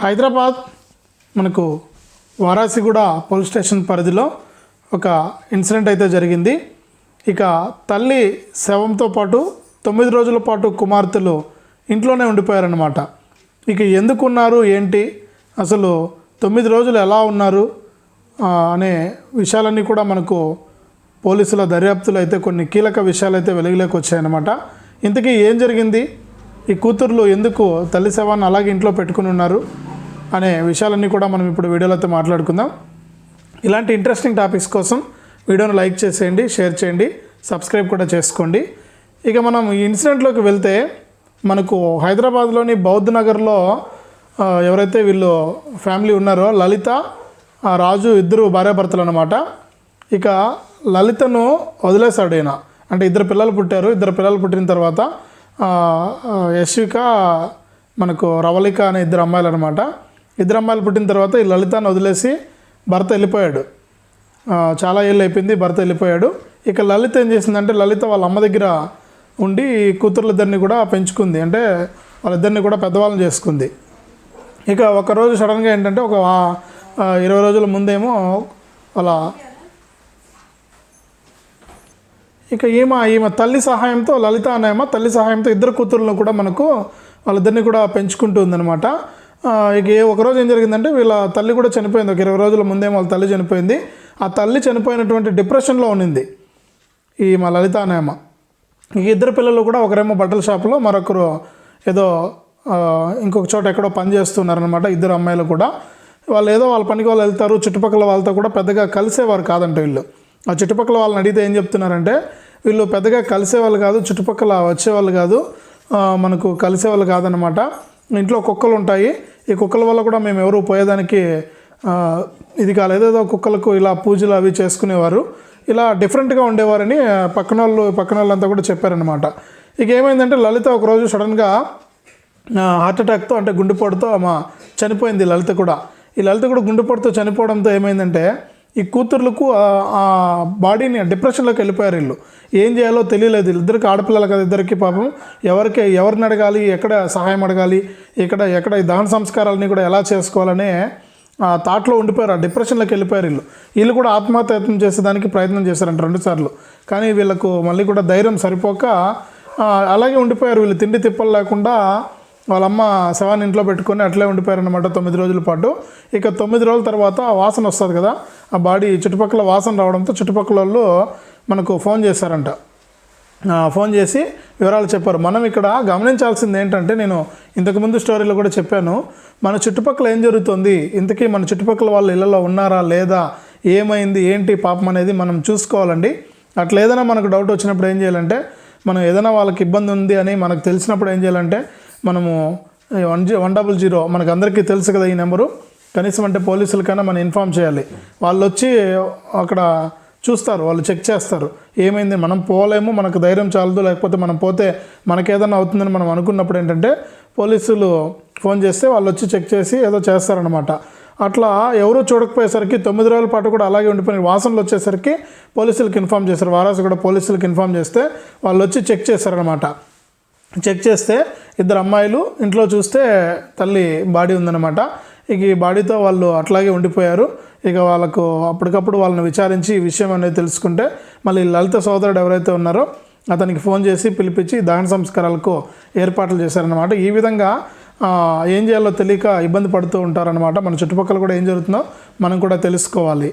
హైదరాబాద్ మనకు Warasiguda police station పరిధిలో ఒక ఇన్సిడెంట్ అయితే జరిగింది. ఇక తల్లి శవంతో పాటు తొమ్మిది రోజుల పాటు కుమార్తెలు ఇంట్లోనే ఉండిపోయారన్నమాట. ఇక ఎందుకున్నారు ఏంటి అసలు తొమ్మిది రోజులు ఎలా ఉన్నారు అనే విషయాలన్నీ కూడా మనకు పోలీసుల దర్యాప్తులు అయితే కొన్ని కీలక విషయాలు అయితే వెలుగులోకి వచ్చాయన్నమాట. ఇంతకీ ఏం జరిగింది? ఈ కూతుర్లు ఎందుకు తల్లి శవాన్ని అలాగే ఇంట్లో పెట్టుకుని ఉన్నారు అనే విషయాలన్నీ కూడా మనం ఇప్పుడు వీడియోలతో మాట్లాడుకుందాం. ఇలాంటి ఇంట్రెస్టింగ్ టాపిక్స్ కోసం వీడియోను లైక్ చేసేయండి షేర్ చేయండి సబ్స్క్రైబ్ కూడా చేసుకోండి. ఇక మనం ఈ ఇన్సిడెంట్లోకి వెళ్తే మనకు హైదరాబాద్లోని బౌద్ధ నగర్లో ఎవరైతే వీళ్ళు ఫ్యామిలీ ఉన్నారో లలిత రాజు ఇద్దరు భార్యాభర్తలు అనమాట ఇక లలితను వదిలేశాడు ఈయన. అంటే ఇద్దరు పిల్లలు పుట్టారు. ఇద్దరు పిల్లలు పుట్టిన తర్వాత ఆ, యశ్విక మనకు రవళిక అనే ఇద్దరు అమ్మాయిలు అనమాట ఇద్దరు అమ్మాయిలు పుట్టిన తర్వాత ఈ లలితాను వదిలేసి భర్త వెళ్ళిపోయాడు. చాలా ఏళ్ళు అయిపోయింది భర్త వెళ్ళిపోయాడు. ఇక లలిత ఏం చేసిందంటే లలిత వాళ్ళ అమ్మ దగ్గర ఉండి ఈ కూతుర్లిద్దరిని కూడా పెంచుకుంది. అంటే వాళ్ళిద్దరిని కూడా పెద్దవాళ్ళని చేసుకుంది. ఇక ఒకరోజు సడన్గా ఏంటంటే ఒక ఇరవై రోజుల ముందేమో వాళ్ళ ఇక ఈమె ఈమె తల్లి సహాయంతో లలిత అనేమ తల్లి సహాయంతో ఇద్దరు కూతుర్లను కూడా మనకు వాళ్ళిద్దరిని కూడా పెంచుకుంటుందనమాట ఇక ఏ ఒకరోజు ఏం జరిగిందంటే వీళ్ళ తల్లి కూడా చనిపోయింది. ఒక ఇరవై రోజుల ముందే వాళ్ళ తల్లి చనిపోయింది. ఆ తల్లి చనిపోయినటువంటి డిప్రెషన్లో ఉన్నింది. ఈ మా లలిత అనేమ ఈ ఇద్దరు పిల్లలు కూడా ఒకరేమో బట్టల షాప్లో మరొకరు ఏదో ఇంకొక చోట ఎక్కడో పని చేస్తున్నారనమాట ఇద్దరు అమ్మాయిలు కూడా. వాళ్ళు ఏదో వాళ్ళ పనికి వాళ్ళు వెళ్తారు చుట్టుపక్కల వాళ్ళతో కూడా పెద్దగా కలిసేవారు కాదంట వీళ్ళు. ఆ చుట్టుపక్కల వాళ్ళని అడిగితే ఏం చెప్తున్నారంటే వీళ్ళు పెద్దగా కలిసేవాళ్ళు కాదు చుట్టుపక్కల వచ్చేవాళ్ళు కాదు మనకు కలిసేవాళ్ళు కాదనమాట ఇంట్లో కుక్కలు ఉంటాయి. ఈ కుక్కల వల్ల కూడా మేము ఎవరు పోయేదానికి ఇది కాలేదు. ఏదో కుక్కలకు ఇలా పూజలు అవి చేసుకునేవారు. ఇలా డిఫరెంట్గా ఉండేవారని పక్కన వాళ్ళు పక్కన వాళ్ళంతా కూడా చెప్పారనమాట ఇక ఏమైందంటే లలిత ఒకరోజు సడన్గా హార్ట్ అటాక్తో అంటే గుండెపోటుతో ఆమె చనిపోయింది లలిత కూడా. ఈ లలిత కూడా గుండెపోటుతో చనిపోవడంతో ఏమైందంటే ఈ కూతుర్లకు ఆ- బాడీని డిప్రెషన్లోకి వెళ్ళిపోయారు వీళ్ళు. ఏం చేయాలో తెలియలేదు. ఇద్దరికి ఆడపిల్లలు కదా ఇద్దరికి పాపం. ఎవరికి ఎవరిని అడగాలి ఎక్కడ సహాయం అడగాలి ఇక్కడ ఎక్కడ ఈ దహన సంస్కారాలని కూడా ఎలా చేసుకోవాలనే ఆ థాట్లో ఉండిపోయారు. ఆ డిప్రెషన్లోకి వెళ్ళిపోయారు వీళ్ళు. వీళ్ళు కూడా ఆత్మహత్యత్నం చేసేదానికి ప్రయత్నం చేశారంట రెండుసార్లు కానీ వీళ్ళకు మళ్ళీ కూడా ధైర్యం సరిపోక అలాగే ఉండిపోయారు వీళ్ళు. తిండి తిప్పలు లేకుండా వాళ్ళమ్మ శవాన్ని ఇంట్లో పెట్టుకొని అట్లే ఉండిపోయారనమాట తొమ్మిది రోజుల పాటు. ఇక తొమ్మిది రోజుల తర్వాత వాసన వస్తుంది కదా. ఆ బాడీ చుట్టుపక్కల వాసన రావడంతో చుట్టుపక్కల వాళ్ళు మనకు ఫోన్ చేశారంట. ఫోన్ చేసి వివరాలు చెప్పారు. మనం ఇక్కడ గమనించాల్సింది ఏంటంటే నేను ఇంతకుముందు స్టోరీలో కూడా చెప్పాను. మన చుట్టుపక్కల ఏం జరుగుతుంది? ఇంతకీ మన చుట్టుపక్కల వాళ్ళు ఇళ్ళలో ఉన్నారా? లేదా? ఏమైంది? ఏంటి పాపం అనేది మనం చూసుకోవాలండి. అట్లా ఏదైనా మనకు డౌట్ వచ్చినప్పుడు ఏం చేయాలంటే మనం ఏదైనా వాళ్ళకి ఇబ్బంది ఉంది అని మనకు తెలిసినప్పుడు ఏం చేయాలంటే మనము one G one double zero మనకు అందరికీ తెలుసు కదా ఈ నెంబరు. కనీసం అంటే పోలీసులకైనా మనం ఇన్ఫామ్ చేయాలి. వాళ్ళు వచ్చి అక్కడ చూస్తారు వాళ్ళు చెక్ చేస్తారు. ఏమైంది? మనం పోలేము మనకు ధైర్యం చాలదు లేకపోతే మనం పోతే మనకేదైనా అవుతుందని మనం అనుకున్నప్పుడు ఏంటంటే పోలీసులు ఫోన్ చేస్తే వాళ్ళు వచ్చి చెక్ చేసి ఏదో చేస్తారనమాట అట్లా ఎవరూ చూడకపోయేసరికి తొమ్మిది రోజుల పాటు కూడా అలాగే ఉండిపోయిన వాసనలు వచ్చేసరికి పోలీసులకు ఇన్ఫామ్ చేశారు వారాసి కూడా పోలీసులకు ఇన్ఫామ్ చేస్తే వాళ్ళు వచ్చి చెక్ చేశారనమాట చెక్ చేస్తే ఇద్దరు అమ్మాయిలు ఇంట్లో చూస్తే తల్లి బాడీ ఉందన్నమాట. ఇక ఈ బాడీతో వాళ్ళు అట్లాగే ఉండిపోయారు. ఇక వాళ్ళకు అప్పటికప్పుడు వాళ్ళని విచారించి ఈ విషయం అనేది తెలుసుకుంటే మళ్ళీ లలిత సోదరుడు ఎవరైతే ఉన్నారో అతనికి ఫోన్ చేసి పిలిపించి దహన సంస్కారాలకు ఏర్పాట్లు చేశారనమాట ఈ విధంగా ఏం చేయాలో తెలియక ఇబ్బంది పడుతూ ఉంటారనమాట మన చుట్టుపక్కల కూడా ఏం జరుగుతుందో మనం కూడా తెలుసుకోవాలి.